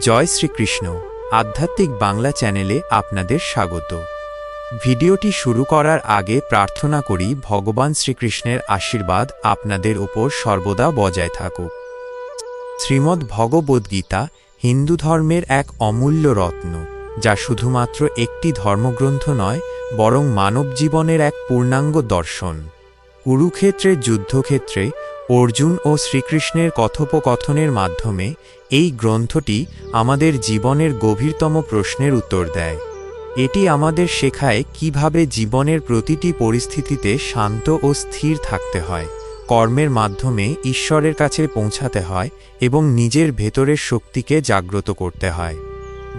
জয় শ্রীকৃষ্ণ। আধ্যাত্মিক বাংলা চ্যানেলে আপনাদের স্বাগত। ভিডিওটি শুরু করার আগে প্রার্থনা করি, ভগবান শ্রীকৃষ্ণের আশীর্বাদ আপনাদের ওপর সর্বদা বজায় থাকুক। শ্রীমদ্ ভগবদ্গীতা হিন্দু ধর্মের এক অমূল্য রত্ন, যা শুধুমাত্র একটি ধর্মগ্রন্থ নয়, বরং মানব জীবনের এক পূর্ণাঙ্গ দর্শন। কুরুক্ষেত্রের যুদ্ধক্ষেত্রে অর্জুন ও শ্রীকৃষ্ণের কথোপকথনের মাধ্যমে এই গ্রন্থটি আমাদের জীবনের গভীরতম প্রশ্নের উত্তর দেয়। এটি আমাদের শেখায় কীভাবে জীবনের প্রতিটি পরিস্থিতিতে শান্ত ও স্থির থাকতে হয়, কর্মের মাধ্যমে ঈশ্বরের কাছে পৌঁছাতে হয় এবং নিজের ভেতরের শক্তিকে জাগ্রত করতে হয়।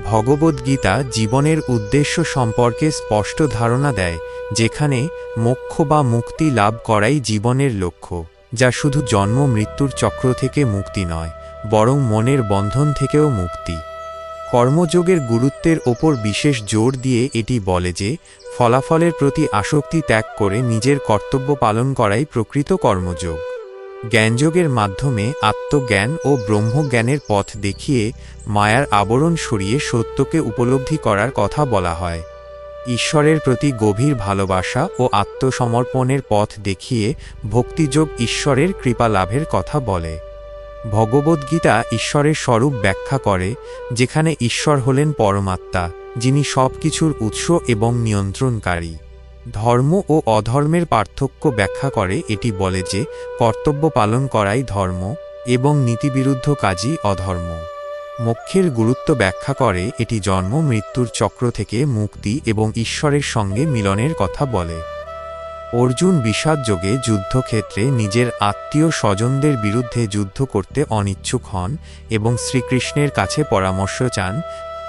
ভগবদ্গীতা জীবনের উদ্দেশ্য সম্পর্কে স্পষ্ট ধারণা দেয়, যেখানে মোক্ষ বা মুক্তি লাভ করাই জীবনের লক্ষ্য, যা শুধু জন্ম মৃত্যুর চক্র থেকে মুক্তি নয় বরং মনের বন্ধন থেকেও মুক্তি। কর্মযোগের গুরুত্বের ওপর বিশেষ জোর দিয়ে এটি বলে যে, ফলাফলের প্রতি আসক্তি ত্যাগ করে নিজের কর্তব্য পালন করাই প্রকৃত কর্মযোগ। জ্ঞানযোগের মাধ্যমে আত্মজ্ঞান ও ব্রহ্মজ্ঞানের পথ দেখিয়ে মায়ার আবরণ সরিয়ে সত্যকে উপলব্ধি করার কথা বলা হয়। ঈশ্বরের প্রতি গভীর ভালোবাসা ও আত্মসমর্পণের পথ দেখিয়ে ভক্তিযোগ ঈশ্বরের কৃপা লাভের কথা বলে। ভগবদ্গীতা ঈশ্বরের স্বরূপ ব্যাখ্যা করে, যেখানে ঈশ্বর হলেন পরমাত্মা, যিনি সব কিছুর উৎস এবং নিয়ন্ত্রণকারী। ধর্ম ও অধর্মের পার্থক্য ব্যাখ্যা করে, এটি বলে যে, কর্তব্য পালন করাই ধর্ম এবং নীতিবিরুদ্ধ কাজই অধর্ম। মোক্ষের গুরুত্ব ব্যাখ্যা করে, এটি জন্ম, মৃত্যুর চক্র থেকে মুক্তি এবং ঈশ্বরের সঙ্গে মিলনের কথা বলে। অর্জুন বিষাদযোগে যুদ্ধক্ষেত্রে নিজের আত্মীয় স্বজনদের বিরুদ্ধে যুদ্ধ করতে অনিচ্ছুক হন এবং শ্রীকৃষ্ণের কাছে পরামর্শ চান,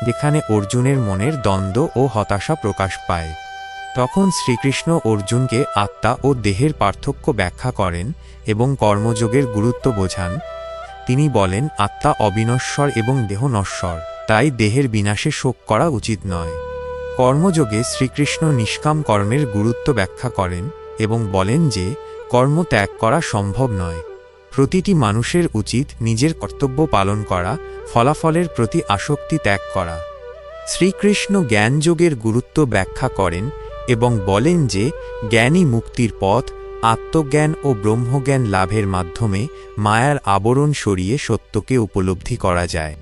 যেখানে অর্জুনের মনের দ্বন্দ্ব ও হতাশা প্রকাশ পায়। তখন শ্রীকৃষ্ণ অর্জুনকে আত্মা ও দেহের পার্থক্য ব্যাখ্যা করেন এবং কর্মযোগের গুরুত্ব বোঝান। তিনি বলেন, আত্মা অবিনশ্বর এবং দেহ নশ্বর, তাই দেহের বিনাশে শোক করা উচিত নয়। কর্মযোগে শ্রীকৃষ্ণ নিষ্কাম কর্মের গুরুত্ব ব্যাখ্যা করেন এবং বলেন যে, কর্ম ত্যাগ করা সম্ভব নয়। প্রতিটি মানুষের উচিত নিজের কর্তব্য পালন করা, ফলাফলের প্রতি আসক্তি ত্যাগ করা। শ্রীকৃষ্ণ জ্ঞানযোগের গুরুত্ব ব্যাখ্যা করেন এবং বলেন যে, জ্ঞানী মুক্তির পথ, আত্মজ্ঞান ও ব্রহ্মজ্ঞান লাভের মাধ্যমে মায়ার আবরণ সরিয়ে সত্যকে উপলব্ধি করা যায়।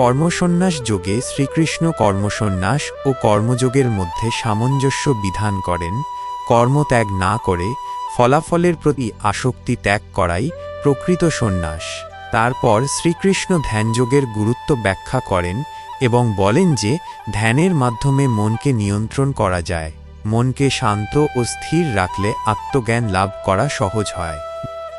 কর্মসন্ন্যাস যোগে শ্রীকৃষ্ণ কর্মসন্ন্যাস ও কর্মযোগের মধ্যে সামঞ্জস্য বিধান করেন, কর্মত্যাগ না করে ফলাফলের প্রতি আসক্তি ত্যাগ করাই প্রকৃত সন্ন্যাস। তারপর শ্রীকৃষ্ণ ধ্যানযোগের গুরুত্ব ব্যাখ্যা করেন এবং বলেন যে ধ্যানের মাধ্যমে মনকে নিয়ন্ত্রণ করা যায়, মনকে শান্ত ও স্থির রাখলে আত্মজ্ঞান লাভ করা সহজ হয়।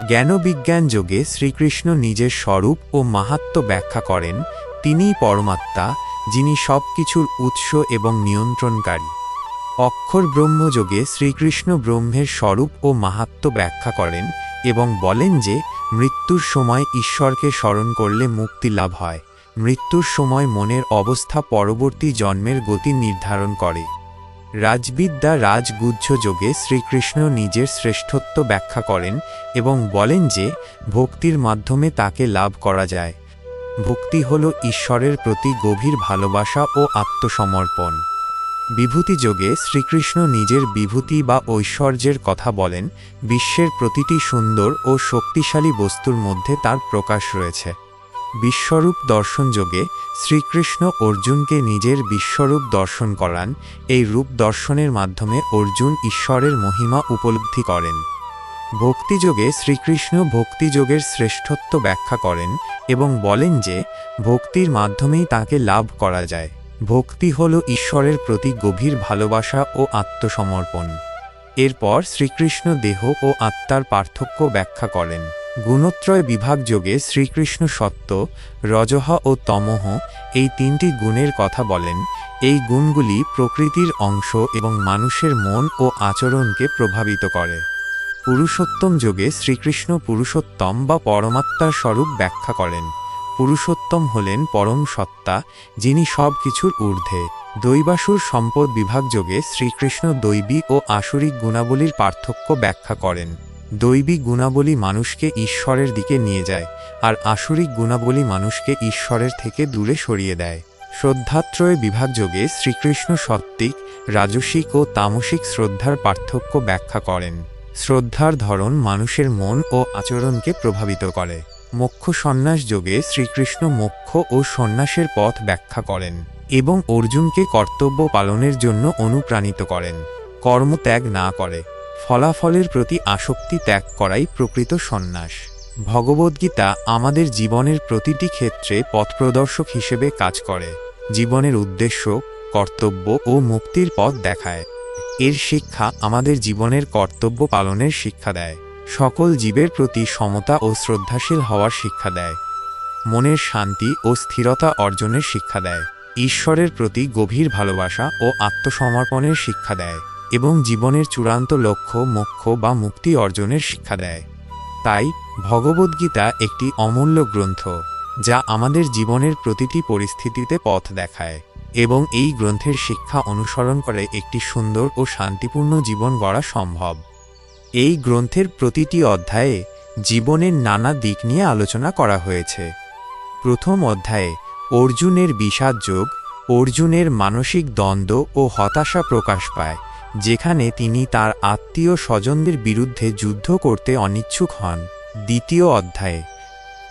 জ্ঞানবিজ্ঞান যোগে শ্রীকৃষ্ণ নিজের স্বরূপ ও মাহাত্ম ব্যাখ্যা করেন তিনিই পরমাত্মা, যিনি সব কিছুর উৎস এবং নিয়ন্ত্রণকারী। অক্ষর ব্রহ্মযোগে শ্রীকৃষ্ণ ব্রহ্মের স্বরূপ ও মাহাত্ম ব্যাখ্যা করেন এবং বলেন যে, মৃত্যুর সময় ঈশ্বরকে স্মরণ করলে মুক্তি লাভ হয়। মৃত্যুর সময় মনের অবস্থা পরবর্তী জন্মের গতি নির্ধারণ করে। রাজবিদ্যা রাজগুহ্য যোগে শ্রীকৃষ্ণ নিজের শ্রেষ্ঠত্ব ব্যাখ্যা করেন এবং বলেন যে, ভক্তির মাধ্যমে তাকে লাভ করা যায়। ভক্তি হল ঈশ্বরের প্রতি গভীর ভালোবাসা ও আত্মসমর্পণ। বিভূতি যোগে শ্রীকৃষ্ণ নিজের বিভূতি বা ঐশ্বর্যের কথা বলেন, বিশ্বের প্রতিটি সুন্দর ও শক্তিশালী বস্তুর মধ্যে তার প্রকাশ রয়েছে। বিশ্বরূপ দর্শন যোগে শ্রীকৃষ্ণ অর্জুনকে নিজের বিশ্বরূপ দর্শন করান, এই রূপ দর্শনের মাধ্যমে অর্জুন ঈশ্বরের মহিমা উপলব্ধি করেন। ভক্তিযোগে শ্রীকৃষ্ণ ভক্তিযোগের শ্রেষ্ঠত্ব ব্যাখ্যা করেন এবং বলেন যে, ভক্তির মাধ্যমেই তাকে লাভ করা যায়। ভক্তি হল ঈশ্বরের প্রতি গভীর ভালোবাসা ও আত্মসমর্পণ। এরপর শ্রীকৃষ্ণ দেহ ও আত্মার পার্থক্য ব্যাখ্যা করেন। গুণত্রয় বিভাগযোগে শ্রীকৃষ্ণ সত্য, রজহ ও তমহ এই তিনটি গুণের কথা বলেন। এই গুণগুলি প্রকৃতির অংশ এবং মানুষের মন ও আচরণকে প্রভাবিত করে। পুরুষোত্তম যোগে শ্রীকৃষ্ণ পুরুষোত্তম বা পরমাত্মার স্বরূপ ব্যাখ্যা করেন। পুরুষোত্তম হলেন পরম সত্তা, যিনি সব কিছুর ঊর্ধ্বে। দৈবাসুর সম্পদ বিভাগ যোগে শ্রীকৃষ্ণ দৈবী ও আসরিক গুণাবলীর পার্থক্য ব্যাখ্যা করেন। দৈবিক গুণাবলী মানুষকে ঈশ্বরের দিকে নিয়ে যায়, আর আসরিক গুণাবলী মানুষকে ঈশ্বরের থেকে দূরে সরিয়ে দেয়। শ্রদ্ধাত্রয় বিভাগযোগে শ্রীকৃষ্ণ সত্ত্বিক, রাজসিক ও তামসিক শ্রদ্ধার পার্থক্য ব্যাখ্যা করেন। শ্রদ্ধার ধরন মানুষের মন ও আচরণকে প্রভাবিত করে। মোক্ষ সন্ন্যাস যোগে শ্রীকৃষ্ণ মোক্ষ ও সন্ন্যাসের পথ ব্যাখ্যা করেন এবং অর্জুনকে কর্তব্য পালনের জন্য অনুপ্রাণিত করেন। কর্মত্যাগ না করে, ফলাফলের প্রতি আসক্তি ত্যাগ করাই প্রকৃত সন্ন্যাস। ভগবদ্গীতা আমাদের জীবনের প্রতিটি ক্ষেত্রে পথপ্রদর্শক হিসেবে কাজ করে। জীবনের উদ্দেশ্য, কর্তব্য ও মুক্তির পথ দেখায়। এর শিক্ষা আমাদের জীবনের কর্তব্য পালনের শিক্ষা দেয়। সকল জীবের প্রতি সমতা ও শ্রদ্ধাশীল হওয়ার শিক্ষা দেয়। মনের শান্তি ও স্থিরতা অর্জনের শিক্ষা দেয়। ঈশ্বরের প্রতি গভীর ভালোবাসা ও আত্মসমর্পণের শিক্ষা দেয় এবং জীবনের চূড়ান্ত লক্ষ্য, মোক্ষ বা মুক্তি অর্জনের শিক্ষা দেয়। তাই ভগবদ্গীতা একটি অমূল্য গ্রন্থ, যা আমাদের জীবনের প্রতিটি পরিস্থিতিতে পথ দেখায়। এবং এই গ্রন্থের শিক্ষা অনুসরণ করে একটি সুন্দর ও শান্তিপূর্ণ জীবন গড়া সম্ভব। এই গ্রন্থের প্রতিটি অধ্যায়ে জীবনের নানা দিক নিয়ে আলোচনা করা হয়েছে। প্রথম অধ্যায়ে অর্জুনের বিষাদযোগ অর্জুনের মানসিক দ্বন্দ্ব ও হতাশা প্রকাশ পায়, যেখানে তিনি তার আত্মীয় স্বজনদের বিরুদ্ধে যুদ্ধ করতে অনিচ্ছুক হন। দ্বিতীয় অধ্যায়ে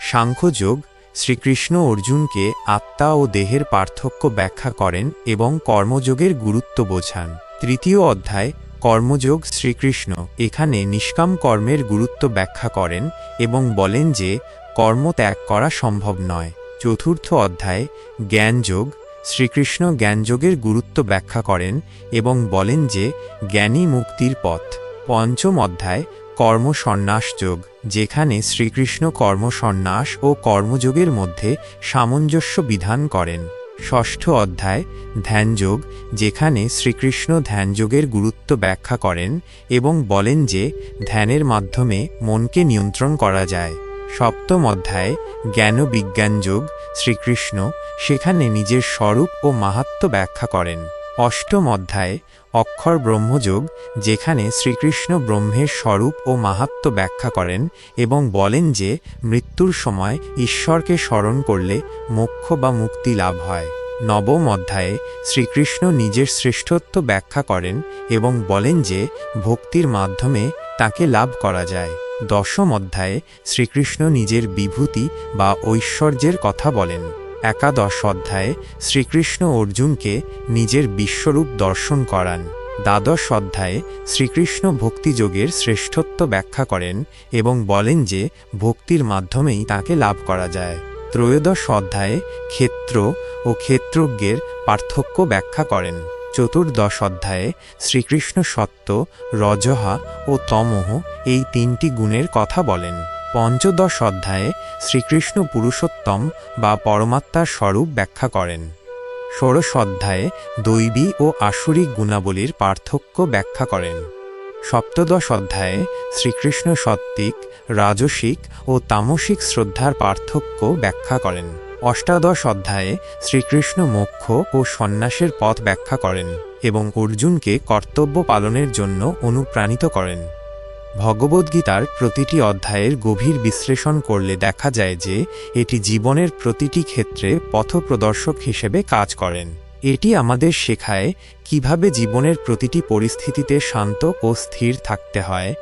সাংখ্যযোগ শ্রীকৃষ্ণ অর্জুনকে আত্মা ও দেহের পার্থক্য ব্যাখ্যা করেন এবং কর্মযোগের গুরুত্ব বোঝান। তৃতীয় অধ্যায়, কর্মযোগ শ্রীকৃষ্ণ। এখানে নিষ্কাম কর্মের গুরুত্ব ব্যাখ্যা করেন এবং বলেন যে, কর্ম ত্যাগ করা সম্ভব নয়। চতুর্থ অধ্যায়, জ্ঞানযোগ। শ্রীকৃষ্ণ জ্ঞানযোগের গুরুত্ব ব্যাখ্যা করেন এবং বলেন যে, জ্ঞানী মুক্তির পথ। পঞ্চম অধ্যায় কর্মসন্ন্যাস যোগ যেখানে শ্রীকৃষ্ণ কর্মসন্ন্যাস ও কর্মযোগের মধ্যে সামঞ্জস্য বিধান করেন। ষষ্ঠ অধ্যায়, ধ্যানযোগ, যেখানে শ্রীকৃষ্ণ ধ্যানযোগের গুরুত্ব ব্যাখ্যা করেন এবং বলেন যে ধ্যানের মাধ্যমে মনকে নিয়ন্ত্রণ করা যায়। সপ্তম অধ্যায়ে জ্ঞান বিজ্ঞান যোগ শ্রীকৃষ্ণ সেখানে নিজের স্বরূপ ও মাহাত্ম ব্যাখ্যা করেন। অষ্টম অধ্যায়ে অক্ষর ব্রহ্মযোগ, যেখানে শ্রীকৃষ্ণ ব্রহ্মের স্বরূপ ও মাহাত্ম ব্যাখ্যা করেন এবং বলেন যে মৃত্যুর সময় ঈশ্বরকে স্মরণ করলে মোক্ষ বা মুক্তি লাভ হয়। নবম অধ্যায়ে শ্রীকৃষ্ণ নিজের শ্রেষ্ঠত্ব ব্যাখ্যা করেন এবং বলেন যে ভক্তির মাধ্যমে তাকে লাভ করা যায়। দশম অধ্যায়ে শ্রীকৃষ্ণ নিজের বিভূতি বা ঐশ্বর্যের কথা বলেন। একাদশ অধ্যায়ে শ্রীকৃষ্ণ অর্জুনকে নিজের বিশ্বরূপ দর্শন করান। দ্বাদশ অধ্যায়ে শ্রীকৃষ্ণ ভক্তিযোগের শ্রেষ্ঠত্ব ব্যাখ্যা করেন এবং বলেন যে ভক্তির মাধ্যমেই তাকে লাভ করা যায়। ত্রয়োদশ অধ্যায়ে ক্ষেত্র ও ক্ষেত্রজ্ঞের পার্থক্য ব্যাখ্যা করেন। চতুর্দশ অধ্যায়ে শ্রীকৃষ্ণ সত্য, রজহা ও তমহ এই তিনটি গুণের কথা বলেন। পঞ্চদশ অধ্যায়ে শ্রীকৃষ্ণ পুরুষোত্তম বা পরমাত্মার স্বরূপ ব্যাখ্যা করেন। ষোড়শ অধ্যায়ে দৈবী ও আসুরিক গুণাবলীর পার্থক্য ব্যাখ্যা করেন। সপ্তদশ অধ্যায়ে শ্রীকৃষ্ণ সত্ত্বিক, রাজসিক ও তামসিক শ্রদ্ধার পার্থক্য ব্যাখ্যা করেন। অষ্টাদশ অধ্যায়ে শ্রীকৃষ্ণ মোক্ষ ও সন্ন্যাসের পথ ব্যাখ্যা করেন এবং অর্জুনকে কর্তব্য পালনের জন্য অনুপ্রাণিত করেন। ভগবদ্গীতার প্রতিটি অধ্যায়ের গভীর বিশ্লেষণ করলে দেখা যায় যে এটি জীবনের প্রতিটি ক্ষেত্রে পথপ্রদর্শক হিসেবে কাজ করেন। এটি আমাদের শেখায় কীভাবে জীবনের প্রতিটি পরিস্থিতিতে শান্ত ও স্থির থাকতে হয়,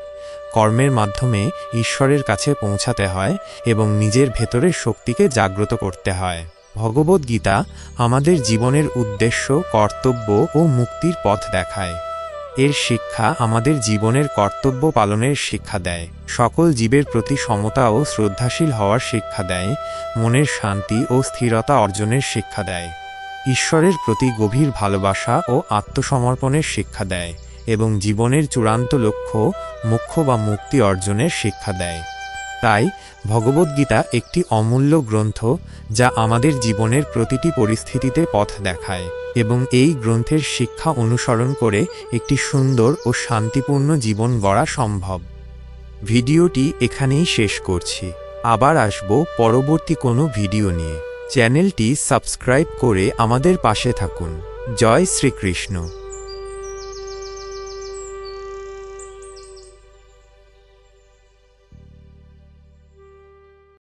কর্মের মাধ্যমে ঈশ্বরের কাছে পৌঁছাতে হয় এবং নিজের ভেতরের শক্তিকে জাগ্রত করতে হয়। ভগবদ্গীতা আমাদের জীবনের উদ্দেশ্য, কর্তব্য ও মুক্তির পথ দেখায়। এর শিক্ষা আমাদের জীবনের কর্তব্য পালনের শিক্ষা দেয়। সকল জীবের প্রতি সমতা ও শ্রদ্ধাশীল হওয়ার শিক্ষা দেয়, মনের শান্তি ও স্থিরতা অর্জনের শিক্ষা দেয়। ঈশ্বরের প্রতি গভীর ভালোবাসা ও আত্মসমর্পণের শিক্ষা দেয় এবং জীবনের চূড়ান্ত লক্ষ্য মুখ্য বা মুক্তি অর্জনের শিক্ষা দেয়। তাই ভগবদ্গীতা একটি অমূল্য গ্রন্থ যা আমাদের জীবনের প্রতিটি পরিস্থিতিতে পথ দেখায় এবং এই গ্রন্থের শিক্ষা অনুসরণ করে একটি সুন্দর ও শান্তিপূর্ণ জীবন গড়া সম্ভব। ভিডিওটি এখানেই শেষ করছি। আবার আসব পরবর্তী কোনো ভিডিও নিয়ে। চ্যানেলটি সাবস্ক্রাইব করে আমাদের পাশে থাকুন। জয় শ্রীকৃষ্ণ।